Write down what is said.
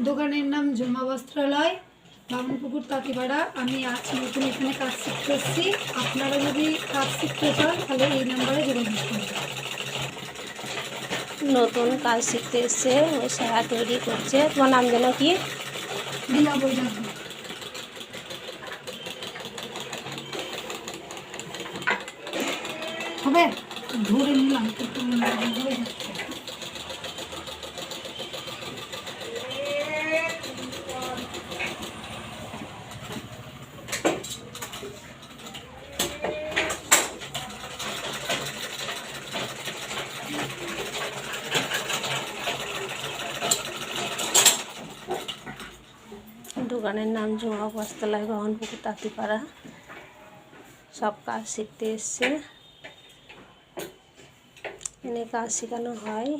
দোকানের নাম জমা বস্ত্রালয় বামনপুকুর তাঁতিপাড়া। আমি আজ নতুন এখানে কাজ শিখতে এসেছি। আপনারা যদি কাজ শিখতে চান তাহলে এই নাম্বারে যোগাযোগ করুন। নতুন কাজ শিখতে এসছে ও সারা তৈরি করছে। তোমার নাম যেন কি? হবে? ধরে নিলাম দোকানের নাম জমা বস্ত্রালয় গহনপুকুর তাঁতিপাড়া। সব কাজ শিখতে এসছে। এনে কাজ শেখানো হয়।